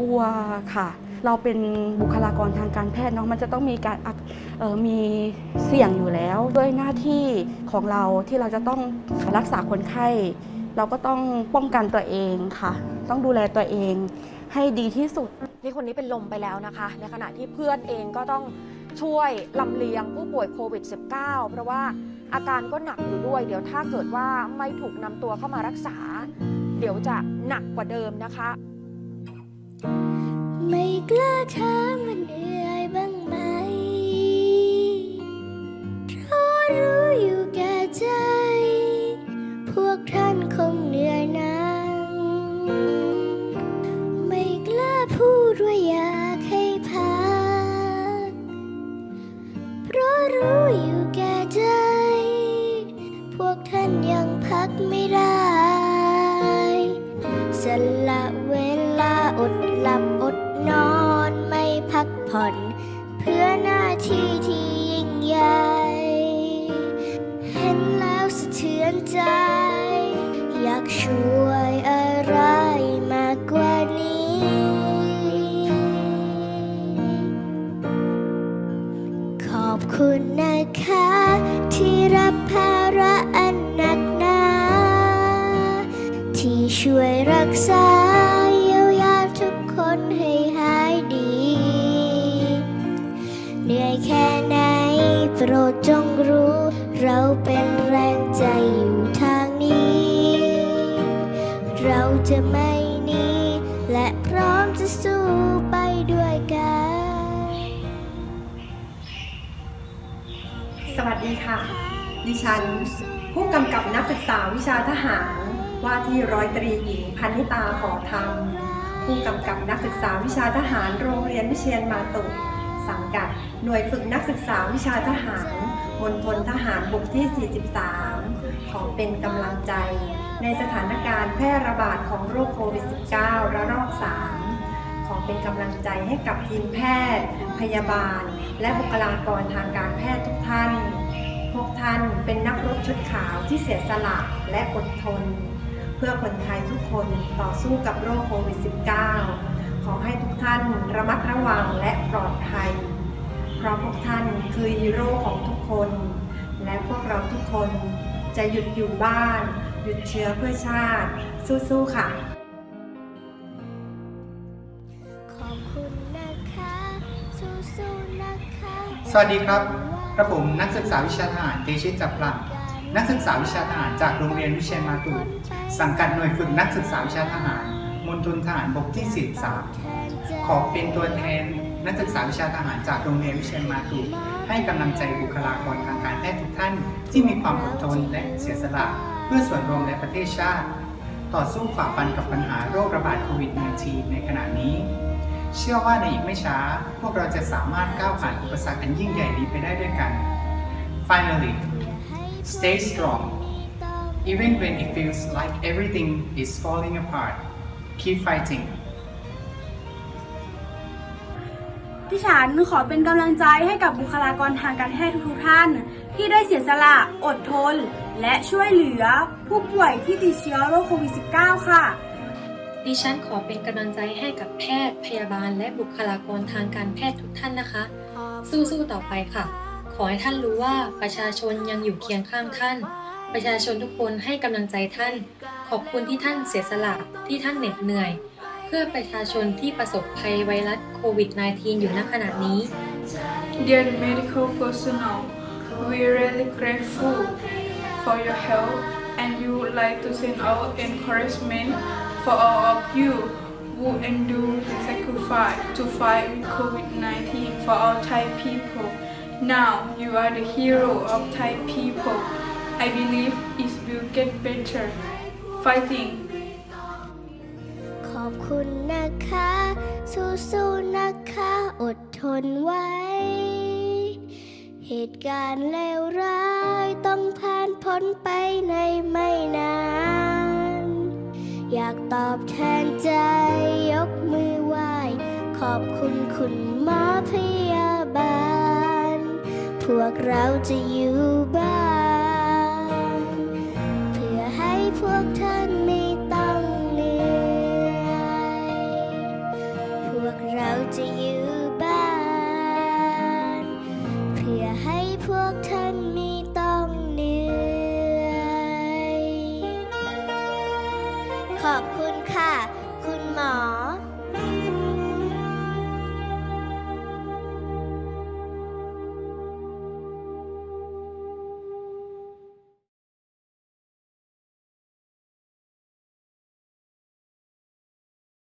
ลัวค่ะ เราเป็นบุคลากรทางการแพทย์เนาะมันจะต้องมีการออมีเสี่ยงอยู่แล้ว ด้วยหน้าที่ของเราที่เราจะต้องรักษาคนไข้ เราก็ต้องป้องกันตัวเองค่ะ ต้องดูแลตัวเองให้ดีที่สุด นี่คนนี้เป็นลมไปแล้วนะคะ ในขณะที่เพื่อนเองก็ต้องช่วยลำเลียงผู้ป่วยโควิด -19 เพราะว่าอาการก็หนักอยู่ด้วย เดี๋ยวถ้าเกิดว่าไม่ถูกนำตัวเข้ามารักษา เดี๋ยวจะหนักกว่าเดิมนะคะ ไม่กล้าถามมันเหนื่อยบ้างไหม เพราะรู้อยู่แก่ใจ พวกท่านคงเหนื่อยนักไม่กล้าพูดว่าอยากให้พัก เพราะรู้อยู่แก่ใจ พวกท่านยังพักไม่ได้ ผ่อน เพื่อหน้าที่ที่ยิ่งใหญ่ เห็นแล้วสะเทือนใจ อยากช่วยอะไรมากกว่านี้ ขอบคุณนะคะ ที่รับภาระอันหนักหนา ที่ช่วยรักษา เหนื่อยแค่ไหน โปรดจงรู้ เราเป็นแรงใจอยู่ทางนี้ เราจะไม่หนีและพร้อมจะสู้ไปด้วยกัน สวัสดีค่ะ ดิฉัน ผู้กำกับนักศึกษาวิชาทหาร ว่าที่ร้อยตรีหญิงพันธิตาหอธรรม ผู้กำกับนักศึกษาวิชาทหารโรงเรียนวิเชียนมาตุ สังกัด หน่วยฝึกนักศึกษาวิชาทหารมณฑลทหารบกที่ 43 ขอเป็นกำลังใจ ในสถานการณ์แพร่ระบาดของโรคโควิด -19 ระลอก 3 ขอเป็นกำลังใจให้กับทีมแพทย์ พยาบาล และบุคลากรทางการแพทย์ทุกท่าน พวกท่านเป็นนักรบชุดขาวที่เสียสละและอดทน เพื่อคนไทยทุกคนต่อสู้กับโรคโควิด -19 ขอให้ทุกท่านระมัดระวังและปลอดภัย เพราะพวกท่านคือฮีโร่ของทุกคน และพวกเราทุกคนจะหยุดอยู่บ้าน หยุดเชื้อเพื่อชาติ สู้ๆค่ะขอบคุณนะคะสู้ๆนะคะสวัสดีครับกระผมนักศึกษาวิชาทหารเตชิตจับพลันนักศึกษาวิชาทหารจากโรงเรียนวิเชียนมาตุสังกัดหน่วยฝึกนักศึกษาวิชาทหาร มณฑลทหารบกที่43ขอเป็นตัวแทนนักศึกษาวิชาทหารจากโรงเรียนวิเชียนมาตุให้กำลังใจบุคลากรทางการแพทย์ทุกท่าน ที่มีความอดทนและเสียสละเพื่อส่วนรวมและประเทศชาติ ต่อสู้ฝ่าฟันกับปัญหาโรคระบาดโควิด -19 ในขณะนี้ เชื่อว่าในอีกไม่ช้า พวกเราจะสามารถก้าวผ่านอุปสรรคอันยิ่งใหญ่นี้ไปได้ด้วยกัน Finally stay strong even when it feels like everything is falling apart keep fighting ที่ฉันขอเป็นกำลังใจให้กับบุคลากรทางการแพทย์ทุกๆท่าน ที่ได้เสียสละ อดทน และช่วยเหลือผู้ป่วยที่ติดเชื้อโรคโควิด -19 ค่ะ ดิฉันขอเป็นกำลังใจให้กับแพทย์พยาบาล และบุคลากรทางการแพทย์ทุกท่านนะคะ สู้ๆต่อไปค่ะ ขอให้ท่านรู้ว่าประชาชนยังอยู่เคียงข้างท่าน ประชาชนทุกคนให้กำลังใจท่าน ขอบคุณที่ท่านเสียสละที่ท่านเหน็ดเหนื่อย เพื่อประชาชนที่ประสบภัยไวรัสโควิด -19 อยู่ณขณะนี้ Dear medical personnel, we're really grateful for your help and we would like to send our encouragement for all of you who endure the sacrifice to fight COVID-19 for our Thai people. Now you are the hero of Thai people. I believe it will get better. Fighting ขอบคุณนะคะ สู้ๆนะคะ อดทนไว้ เหตุการณ์เลวร้ายต้องผ่านพ้นไปในไม่นาน อยากตอบแทนใจยกมือไหว้ ขอบคุณคุณหมอพยาบาล พวกเราจะอยู่บ้าน